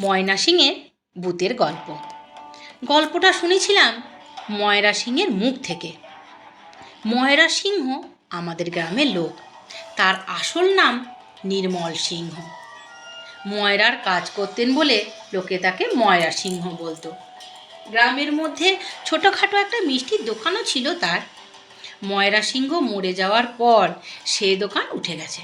ময়না সিংয়ের ভূতের গল্প। গল্পটা শুনেছিলাম ময়রা সিংয়ের মুখ থেকে। ময়রা সিংহ আমাদের গ্রামের লোক। তার আসল নাম নির্মল সিংহ। ময়রার কাজ করতেন বলে লোকে তাকে ময়রা সিংহ বলতো। গ্রামের মধ্যে ছোটোখাটো একটা মিষ্টির দোকানও ছিল তার। ময়রা সিংহ মরে যাওয়ার পর সে দোকান উঠে গেছে।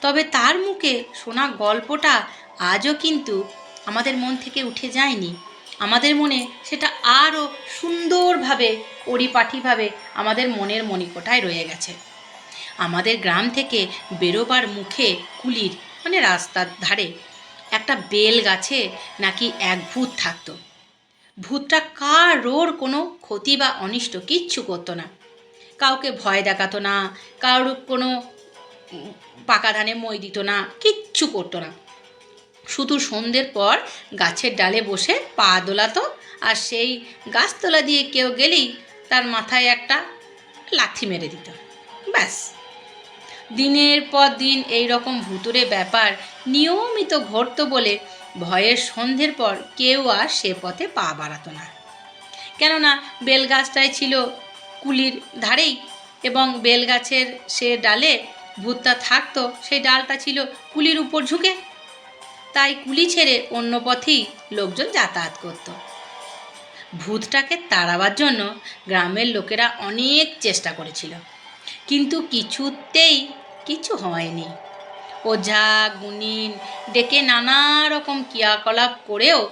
তবে তার মুখে শোনা গল্পটা আজও কিন্তু আমাদের মন থেকে উঠে যায়নি। আমাদের মনে সেটা আরও সুন্দরভাবে পরিপাটিভাবে আমাদের মনের মণিকোঠায় রয়ে গেছে। আমাদের গ্রাম থেকে বেরোবার মুখে কুলির মানে রাস্তার ধারে একটা বেল গাছে নাকি এক ভূত থাকতো। ভূতটা কারোর কোনো ক্ষতি বা অনিষ্ট কিচ্ছু করতো না। কাউকে ভয় দেখাতো না, কারোর কোনো পাকা ধানে মই দিত না, কিচ্ছু করতো না। শুধু সন্ধ্যের পর গাছের ডালে বসে পা দোলাতো, আর সেই গাছতলা দিয়ে কেউ গেলেই তার মাথায় একটা লাথি মেরে দিত। ব্যাস। দিনের পর দিন এই রকম ভুতুরে ব্যাপার নিয়মিত ঘটতো বলে ভয়ের সন্ধ্যের পর কেউ আর সে পথে পা বাড়াতো না। কেননা বেলগাছটাই ছিল কুলির ধারেই এবং বেলগাছের সে ডালে ভূতটা থাকতো, সেই ডালটা ছিল কুলির উপর ঝুঁকে। তাই কুলি ছেড়ে অন্য পথেই লোকজন যাতায়াত করত। ভূতটাকে তাড়াবার জন্য গ্রামের লোকেরা অনেক চেষ্টা করেছিল। কিন্তু কিছুতেই কিছু হয়নি। ওঝা গুনিন ডেকে নানা রকম ক্রিয়াকলাপ করেও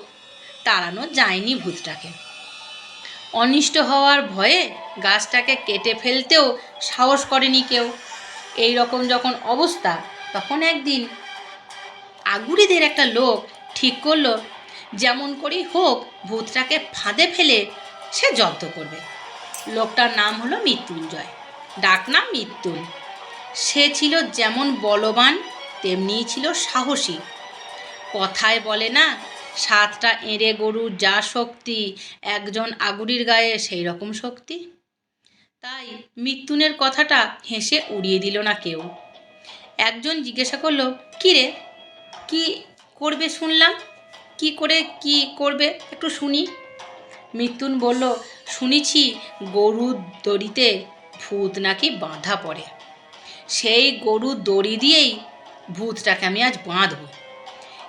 তাড়ানো যায়নি ভূতটাকে। অনিষ্ট হওয়ার ভয়ে গাছটাকে কেটে ফেলতেও সাহস করেনি কেউ। এই রকম যখন অবস্থা, তখন একদিন আগুরিদের একটা লোক ঠিক করল, যেমন করেই হোক ভূতটাকে ফাঁদে ফেলে সে জব্দ করবে। লোকটার নাম হলো মৃত্যুঞ্জয়, ডাকনাম মৃত্যুন সে ছিল যেমন বলবান তেমনিই ছিল সাহসী। কথায় বলে না, সাতটা এঁড়ে গরুর যা শক্তি, একজন আগুরির গায়ে সেই রকম শক্তি। তাই মৃত্যুনের কথাটা হেসে উড়িয়ে দিল না কেউ। একজন জিজ্ঞাসা করল কী রে কি করবে শুনলাম? কি করে কি করবে? একটু শুনি। মৃত্যুন বলল, শুনেছি গরুর দড়িতে ভূত নাকি বাঁধা পড়ে। সেই গরুর দড়ি দিয়েই ভূতটাকে আমি আজ বাঁধবো।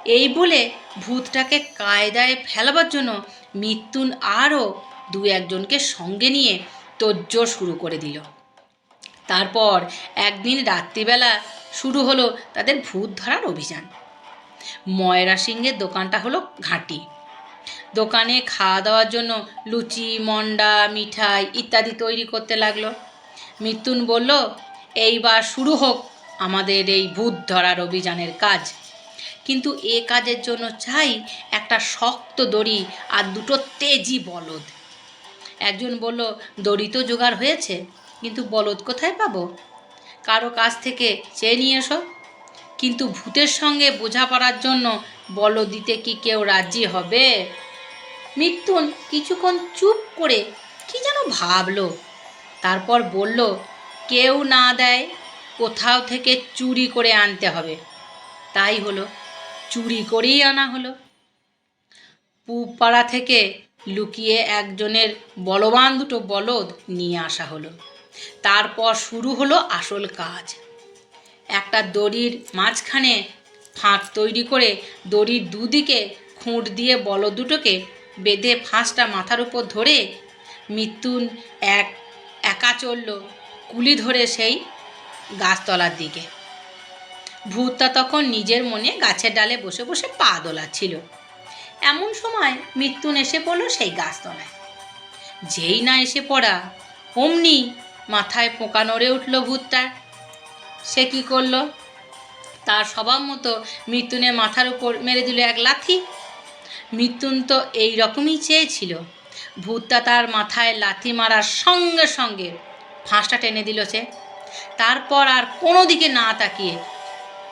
এই বলে ভূতটাকে কায়দায় ফেলাবার জন্য মৃত্যুন আরও দু একজনকে সঙ্গে নিয়ে তোজ্জোর শুরু করে দিল। তারপর একদিন রাত্রিবেলা শুরু হলো তাদের ভূত ধরার অভিযান। ময়রা সিংহের দোকানটা হলো ঘাঁটি। দোকানে খাওয়া দাওয়ার জন্য লুচি, মন্ডা, মিঠাই ইত্যাদি তৈরি করতে লাগল। মৃত্যুন বলল, এইবার শুরু হোক আমাদের এই ভূত ধরার অভিযানের কাজ। কিন্তু এ কাজের জন্য চাই একটা শক্ত দড়ি আর দুটো তেজি বলদ। একজন বলল, দড়ি তো জোগাড় হয়েছে, কিন্তু বলদ কোথায় পাবো? কারও কাছ থেকে চেয়ে নিয়ে এসো। কিন্তু ভূতের সঙ্গে বোঝাপড়ার জন্য বল দিতে কি কেউ রাজি হবে? মৃত্যুন কিছুক্ষণ চুপ করে কি যেন ভাবলো। তারপর বলল, কেউ না দেয়, কোথাও থেকে চুরি করে আনতে হবে। তাই হলো, চুরি করেই আনা হলো। পুপাড়া থেকে লুকিয়ে একজনের বলবান দুটো বলদ নিয়ে আসা হলো। তারপর শুরু হলো আসল কাজ। একটা দড়ির মাঝখানে ফাঁক তৈরি করে দড়ির দুদিকে খুঁট দিয়ে বল দুটোকে বেঁধে ফাঁসটা মাথার উপর ধরে মৃত্যুন এক একা চলল কুলি ধরে সেই গাছতলার দিকে। ভূতটা তখন নিজের মনে গাছের ডালে বসে বসে পা দোলাচ্ছিল। এমন সময় মৃত্যুন এসে পড়ল সেই গাছতলায়। যেই না এসে পড়া, অমনি মাথায় পোকা নড়ে উঠল ভূতটার। সে কি করল? তার স্বভাব মতো মৃত্যুনের মাথার উপর মেরে দিল এক লাথি। মৃত্যুন তো এই রকমই চেয়েছিল। ভূতটা তার মাথায় লাথি মারার সঙ্গে সঙ্গে ফাঁসটা টেনে দিল সে। তারপর আর কোনো দিকে না তাকিয়ে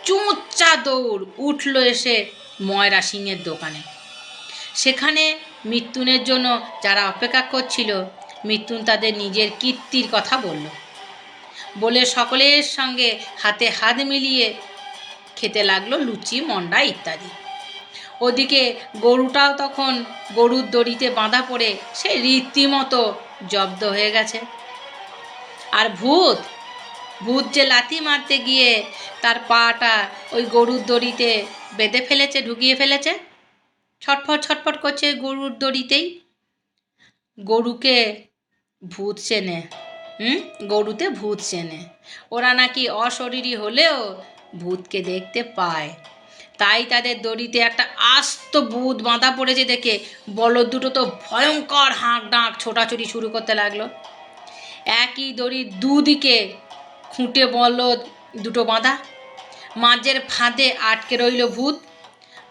চুঁচা দৌড় উঠল এসে ময়রা সিংয়ের দোকানে। সেখানে মৃত্যুনের জন্য যারা অপেক্ষা করছিল, মৃত্যুন তাদের নিজের কীর্তির কথা বলল। বলে সকলের সঙ্গে হাতে হাত মিলিয়ে খেতে লাগল লুচি, মন্ডা ইত্যাদি। ওদিকে গরুটাও তখন গরুর দড়িতে বাঁধা পড়ে সে রীতিমতো জব্দ হয়ে গেছে। আর ভূত ভূত যে লাথি মারতে গিয়ে তার পাটা ওই গরুর দড়িতে বেঁধে ফেলেছে, ঢুকিয়ে ফেলেছে, ছটফট ছটফট করছে গরুর দড়িতেই। গরুকে ভূত চেনে। হুম? গরুতে ভূত চেনে। ওরা নাকি অশরীরী হলেও ভূতকে দেখতে পায়। তাই তাদের দড়িতে একটা আস্ত ভূত বাঁধা পড়েছে দেখে বলদ দুটো তো ভয়ঙ্কর হাঁক ডাঁক ছোটাছুটি শুরু করতে লাগল। একই দড়ির দুদিকে খুঁটে বলদ দুটো বাঁধা। মাঝের ফাঁদে আটকে রইল ভূত।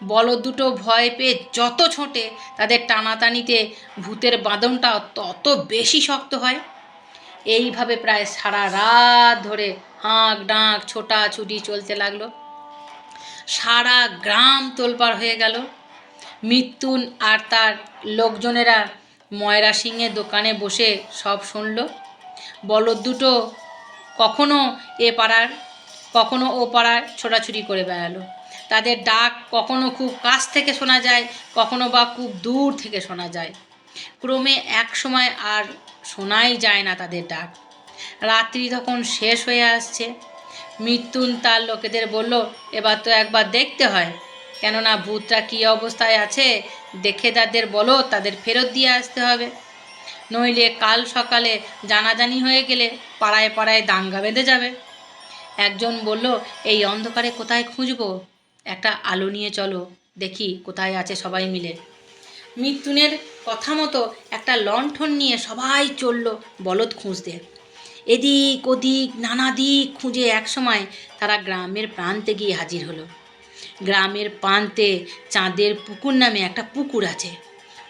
বলদ দুটো ভয় পেয়ে যত ছোটে তাদের টানাটানিতে ভূতের বাঁধনটা তত বেশি শক্ত হয়। এইভাবে প্রায় সারা রাত ধরে হাঁক ডাঁক ছোটাছুটি চলতে লাগল। সারা গ্রাম তোলপাড় হয়ে গেল। মৃত্যুন আর তার লোকজনেরা ময়রা সিংয়ের দোকানে বসে সব শুনল। বলদ দুটো কখনো এ পাড়ার, কখনো ও পাড়ায় ছোটাছুটি করে বেড়ালো। তাদের ডাক কখনো খুব কাছ থেকে শোনা যায়, কখনো বা খুব দূর থেকে শোনা যায়। ক্রমে এক সময় আর শোনাই যায় না তাদের ডাক। রাত্রি তখন শেষ হয়ে আসছে। মৃত্যুন তার লোকেদের বলল, এবার তো একবার দেখতে হয়। কেননা ভূতটা কী অবস্থায় আছে, দেখে তাদের বলো, তাদের ফেরত দিয়ে আসতে হবে। নইলে কাল সকালে জানাজানি হয়ে গেলে পাড়ায় পাড়ায় দাঙ্গা বেঁধে যাবে। একজন বলল, এই অন্ধকারে কোথায় খুঁজবো? একটা আলো নিয়ে চলো, দেখি কোথায় আছে সবাই মিলে। মৃত্যুনের কথা মতো একটা লণ্ঠন নিয়ে সবাই চলল বলদ খুঁজতে। এদিক ওদিক, নানা দিক খুঁজে একসময় তারা গ্রামের প্রান্তে গিয়ে হাজির হলো। গ্রামের প্রান্তে চাঁদের পুকুর নামে একটা পুকুর আছে।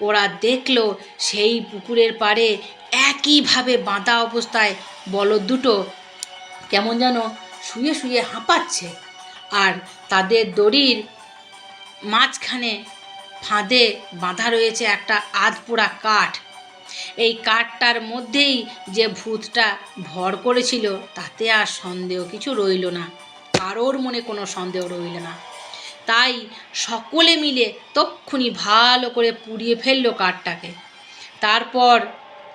ওরা দেখল সেই পুকুরের পাড়ে একইভাবে বাঁধা অবস্থায় বলদ দুটো কেমন যেন শুয়ে শুয়ে হাঁপাচ্ছে। আর তাদের দড়ির মাঝখানে ফাঁদে বাঁধা রয়েছে একটা আধপোড়া কাঠ। এই কাঠটার মধ্যেই যে ভূতটা ভর করেছিল, তাতে আর সন্দেহ কিছু রইল না। কারোর মনে কোনো সন্দেহ রইল না। তাই সকলে মিলে তক্ষুনি ভালো করে পুড়িয়ে ফেলল কাঠটাকে। তারপর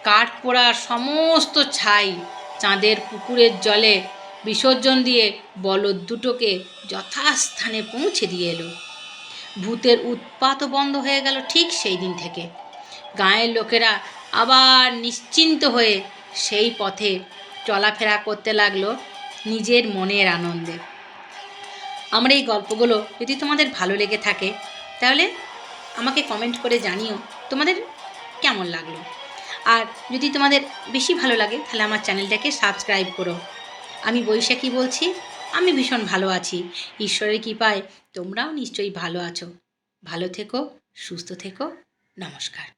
কাঠ পোড়ার সমস্ত ছাই চাঁদের পুকুরের জলে বিসর্জন দিয়ে বলদ দুটোকে যথাস্থানে পৌঁছে দিয়ে এলো। ভূতের উৎপাতও বন্ধ হয়ে গেল ঠিক সেই দিন থেকে। গাঁয়ের লোকেরা আবার নিশ্চিন্ত হয়ে সেই পথে চলাফেরা করতে লাগল নিজের মনের আনন্দে। আমার এই গল্পগুলো যদি তোমাদের ভালো লেগে থাকে, তাহলে আমাকে কমেন্ট করে জানিও তোমাদের কেমন লাগল। আর যদি তোমাদের বেশি ভালো লাগে, তাহলে আমার চ্যানেলটাকে সাবস্ক্রাইব করো। আমি বৈশাখী বলছি। আমি ভীষণ ভালো আছি। ঈশ্বরের কৃপায় তোমরাও নিশ্চয়ই ভালো আছো। ভালো থেকো, সুস্থ থেকো। নমস্কার।